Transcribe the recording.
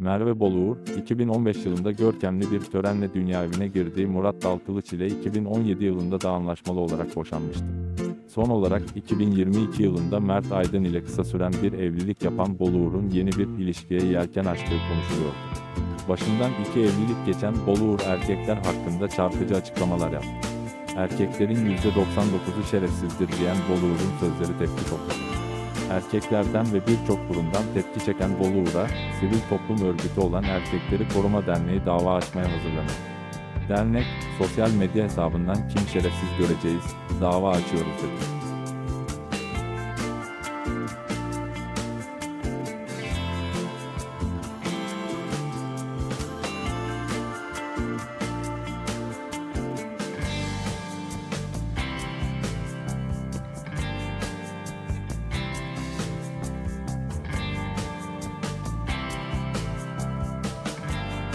Merve Boluğur, 2015 yılında görkemli bir törenle dünya evine girdiği Murat Dalkılıç ile 2017 yılında da anlaşmalı olarak boşanmıştı. Son olarak 2022 yılında Mert Aydın ile kısa süren bir evlilik yapan Boluğur'un yeni bir ilişkiye yelken açtığı konuşuluyordu. Başından iki evlilik geçen Boluğur erkekler hakkında çarpıcı açıklamalar yaptı. Erkeklerin %99'u şerefsizdir diyen Boluğur'un sözleri tepki topladı. Erkeklerden ve birçok kurumdan tepki çeken Boluğur'a, sivil toplum örgütü olan Erkekleri Koruma Derneği dava açmaya hazırlanıyor. Dernek, sosyal medya hesabından kim şerefsiz göreceğiz, dava açıyoruz dedi.